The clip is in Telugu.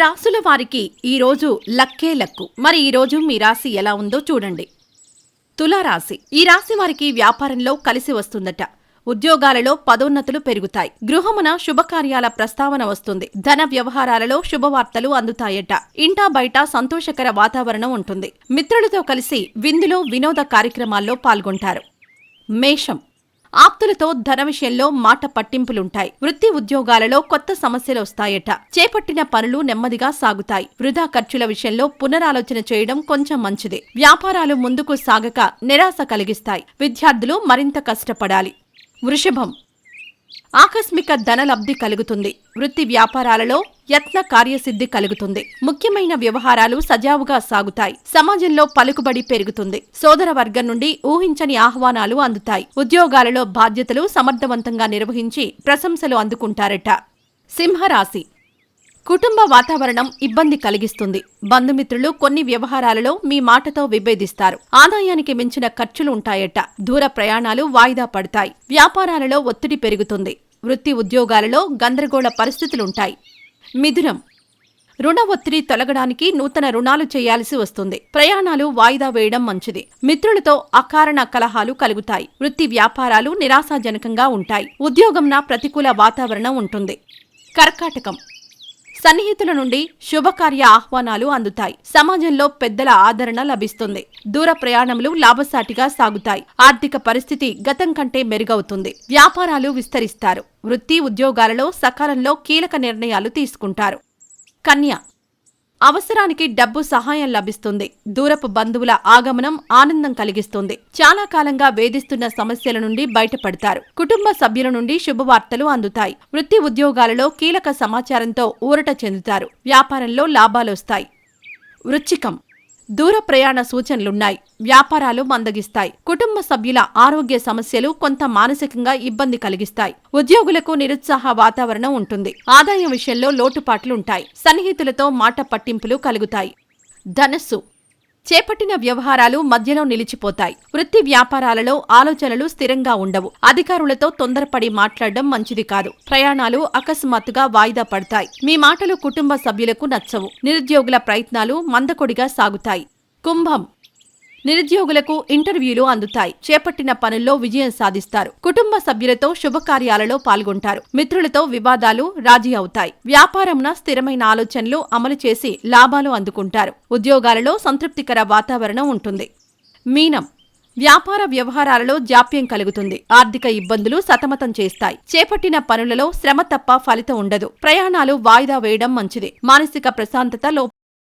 రాసుల వారికి ఈ రోజు లక్కే లక్కు. మరి ఈ రోజు మీ రాశి ఎలా ఉందో చూడండి. తులారాశి. ఈ రాశి వారికి వ్యాపారంలో కలిసి వస్తుందట. ఉద్యోగాలలో పదోన్నతులు పెరుగుతాయి. గృహమున శుభకార్యాల ప్రస్తావన వస్తుంది. ధన వ్యవహారాలలో శుభవార్తలు అందుతాయట. ఇంటా బయట సంతోషకర వాతావరణం ఉంటుంది. మిత్రులతో కలిసి విందులో వినోద కార్యక్రమాల్లో పాల్గొంటారు. మేషం. ఆప్తులతో ధన విషయంలో మాట పట్టింపులుంటాయి. వృత్తి ఉద్యోగాలలో కొత్త సమస్యలు వస్తాయట. చేపట్టిన పనులు నెమ్మదిగా సాగుతాయి. వృధా ఖర్చుల విషయంలో పునరాలోచన చేయడం కొంచెం మంచిది. వ్యాపారాలు ముందుకు సాగక నిరాశ కలిగిస్తాయి. విద్యార్థులు మరింత కష్టపడాలి. వృషభం. ఆకస్మిక ధనలబ్ధి కలుగుతుంది. వృత్తి వ్యాపారాలలో యత్న కార్యసిద్ధి కలుగుతుంది. ముఖ్యమైన వ్యవహారాలు సజావుగా సాగుతాయి. సమాజంలో పలుకుబడి పెరుగుతుంది. సోదర వర్గం నుండి ఊహించని ఆహ్వానాలు అందుతాయి. ఉద్యోగాలలో బాధ్యతలు సమర్థవంతంగా నిర్వహించి ప్రశంసలు అందుకుంటారట. సింహరాశి. కుటుంబ వాతావరణం ఇబ్బంది కలిగిస్తుంది. బంధుమిత్రులు కొన్ని వ్యవహారాలలో మీ మాటతో విభేదిస్తారు. ఆదాయానికి మించిన ఖర్చులు ఉంటాయట. దూర ప్రయాణాలు వాయిదా పడతాయి. వ్యాపారాలలో ఒత్తిడి పెరుగుతుంది. వృత్తి ఉద్యోగాలలో గందరగోళ పరిస్థితులుంటాయి. మిథునం. రుణ ఒత్తిడి తొలగడానికి నూతన రుణాలు చేయాల్సి వస్తుంది. ప్రయాణాలు వాయిదా వేయడం మంచిది. మిత్రులతో అకారణ కలహాలు కలుగుతాయి. వృత్తి వ్యాపారాలు నిరాశాజనకంగా ఉంటాయి. ఉద్యోగంన ప్రతికూల వాతావరణం ఉంటుంది. కర్కాటకం. సన్నిహితుల నుండి శుభకార్య ఆహ్వానాలు అందుతాయి. సమాజంలో పెద్దల ఆదరణ లభిస్తుంది. దూర ప్రయాణములు లాభసాటిగా సాగుతాయి. ఆర్థిక పరిస్థితి గతం కంటే మెరుగవుతుంది. వ్యాపారాలు విస్తరిస్తారు. వృత్తి ఉద్యోగాలలో సకాలంలో కీలక నిర్ణయాలు తీసుకుంటారు. కన్య అవసరానికి డబ్బు సహాయం లభిస్తుంది. దూరపు బంధువుల ఆగమనం ఆనందం కలిగిస్తుంది. చాలా కాలంగా వేధిస్తున్న సమస్యల నుండి బయటపడతారు. కుటుంబ సభ్యుల నుండి శుభవార్తలు అందుతాయి. వృత్తి ఉద్యోగాలలో కీలక సమాచారంతో ఊరట చెందుతారు. వ్యాపారంలో లాభాలొస్తాయి వృచ్చికం. దూర ప్రయాణ సూచనలున్నాయి. వ్యాపారాలు మందగిస్తాయి. కుటుంబ సభ్యుల ఆరోగ్య సమస్యలు కొంత మానసికంగా ఇబ్బంది కలిగిస్తాయి. ఉద్యోగులకు నిరుత్సాహ వాతావరణం ఉంటుంది. ఆదాయం విషయంలో లోటుపాట్లుంటాయి. సన్నిహితులతో మాట పట్టింపులు కలుగుతాయి. ధనస్సు చేపట్టిన వ్యవహారాలు మధ్యలో నిలిచిపోతాయి. వృత్తి వ్యాపారాలలో ఆలోచనలు స్థిరంగా ఉండవు. అధికారులతో తొందరపడి మాట్లాడడం మంచిది కాదు. ప్రయాణాలు అకస్మాత్తుగా వాయిదా పడతాయి. మీ మాటలు కుటుంబ సభ్యులకు నచ్చవు. నిరుద్యోగుల ప్రయత్నాలు మందకొడిగా సాగుతాయి. కుంభం నిరుద్యోగులకు ఇంటర్వ్యూలు అందుతాయి. చేపట్టిన పనుల్లో విజయం సాధిస్తారు. కుటుంబ సభ్యులతో శుభకార్యాలలో పాల్గొంటారు. మిత్రులతో వివాదాలు రాజీ అవుతాయి. వ్యాపారంన స్థిరమైన ఆలోచనలు అమలు చేసి లాభాలు అందుకుంటారు. ఉద్యోగాలలో సంతృప్తికర వాతావరణం ఉంటుంది. మీనం. వ్యాపార వ్యవహారాలలో జాప్యం కలుగుతుంది. ఆర్థిక ఇబ్బందులు సతమతం చేస్తాయి. చేపట్టిన పనులలో శ్రమ తప్ప ఫలితం ఉండదు. ప్రయాణాలు వాయిదా వేయడం మంచిది. మానసిక ప్రశాంతత లో